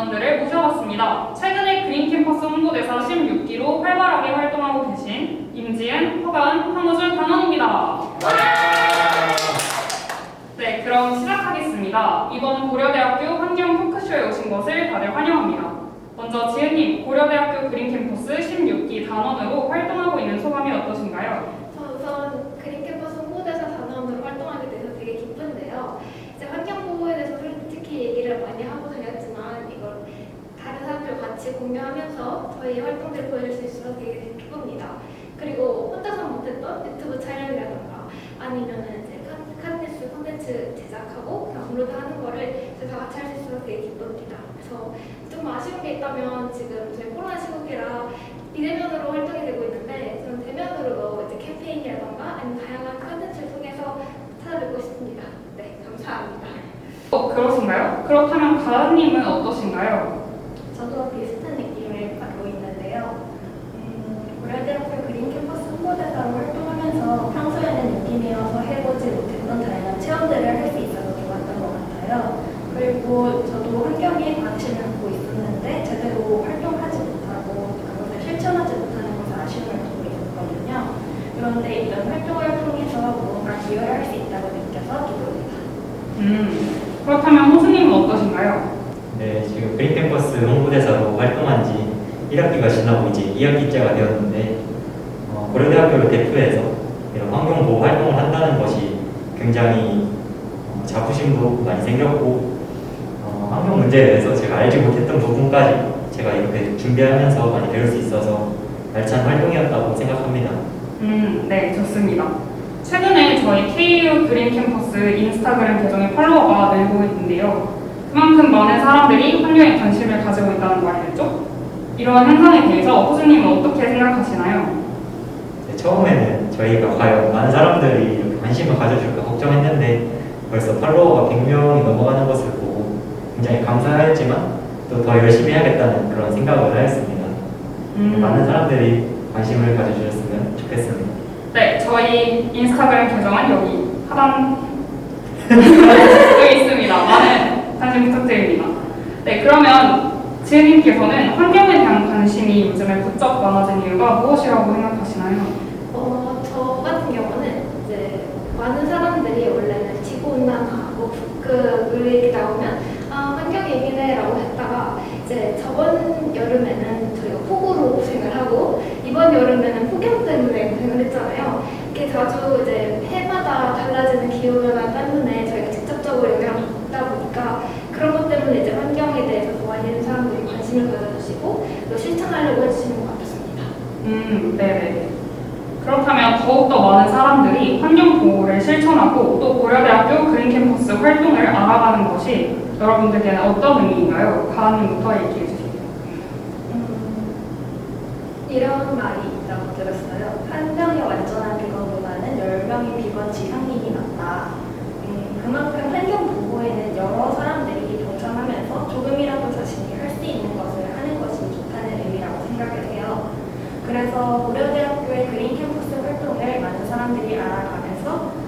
있습니다. 최근에 그린 캠퍼스 홍보대사 16기로 활발하게 활동하고 계신 임지은, 허가은, 황우준 단원입니다. 네, 그럼 시작하겠습니다. 이번 고려대학교 환경 토크쇼에 오신 것을 다들 환영합니다. 먼저 지은님, 고려대학교 그린 캠퍼스 16기 단원으로 활동하고 있는 소감이 어떠신가요? 저 우선 그린 캠퍼스 홍보대사 단원으로 활동하게 돼서 되게 기쁜데요. 이제 환경 보호에 대해서 솔직히 얘기를 많이 하고 다녔지만 이걸 다른 사람들과 같이 공유하면서 저희 활동들을 보여줄 수 있어서 되게 기쁩니다. 그리고 혼자서 못했던 유튜브 촬영이라던가 아니면은 이제 칸- 칸뉴스 콘텐츠 제작하고 그냥 업로드 하는 거를 다 같이 할 수 있어서 되게 기쁩니다. 그래서 좀 아쉬운 게 있다면 지금 저희 코로나 시국이라 비대면으로 활동이 되고 있는데 저는 대면으로도 이제 캠페인이라던가 아니면 다양한 컨텐츠를 통해서 찾아뵙고 싶습니다. 네, 감사합니다. 어, 그러신가요? 그렇다면 가은님은 어떠신가요? 저도 비슷한 느낌을 받고 있는데요. 음, 고려대학교 그린 캠퍼스 홍보대사로 활동하면서 평소에는 인기내어서 해보지 못했던 다양한 체험들을 할 수 있어서 좋았던 것 같아요. 그리고 저도 환경에 관심을 갖고 있었는데 제대로 활동하지 못하고 그것을 실천하지 못하는 것에 아쉬움을 갖고 있었거든요. 그런데 이런 활동을 통해서 무언가 기여를 할 수 있다고 느껴서 기쁩니다. 음, 그렇다면 호수님은 어떠신가요? 네, 지금 그린 캠퍼스 홍보대사로 1학기가 지나고 이제 2학기째가 되었는데 어, 고려대학교를 대표해서 이런 환경 보호 활동을 한다는 것이 굉장히 어, 자부심도 많이 생겼고 어, 환경 문제에 대해서 제가 알지 못했던 부분까지 제가 이렇게 준비하면서 많이 배울 수 있어서 알찬 활동이었다고 생각합니다. 음, 네, 좋습니다. 최근에 저희 KU 그린 캠퍼스 인스타그램 계정의 팔로워가 늘고 있는데요. 그만큼 많은 사람들이 환경에 관심을 가지고 있다는 말이겠죠? 이러한 현상에 대해서 호수님은 어떻게 생각하시나요? 네, 처음에는 저희가 과연 많은 사람들이 이렇게 관심을 가져줄까 걱정했는데 벌써 팔로워가 100명이 넘어가는 것을 보고 굉장히 감사했지만 또 더 열심히 해야겠다는 그런 생각을 하였습니다. 음, 많은 사람들이 관심을 가져주셨으면 좋겠습니다. 네, 저희 인스타그램 계정은 여기 하단 여기 있습니다. 많은 관심 부탁드립니다. 네, 그러면 지은님께서는 대한 관심이 요즘에 부쩍 많아진 이유가 무엇이라고 생각하시나요? 어, 저 같은 경우는 이제 많은 사람들이 원래는 지구온난화하고 북극을 얘기 나오면 아, 환경 얘기네 라고 했다가 이제 저번 여름에는 저희가 폭우로 고생을 하고 이번 여름에는 폭염 때문에 고생을 했잖아요. 이렇게 자주 이제 해마다 달라지는 기후변화 때문에 저희가 직접적으로 영향을 받다 보니까 그런 것 때문에 이제 환경에 대해서 더 많은 사람들이 관심을 또 실천하려고 해주시는 것 같습니다. 음, 네네. 그렇다면 더욱더 많은 사람들이 환경 보호를 실천하고 또 고려대학교 그린 캠퍼스 활동을 알아가는 것이 여러분들께는 어떤 의미인가요? 가은님부터 얘기해 주세요. 음, 이런 말이 그래서 고려대학교의 그린 캠퍼스 활동을 많은 사람들이 알아가면서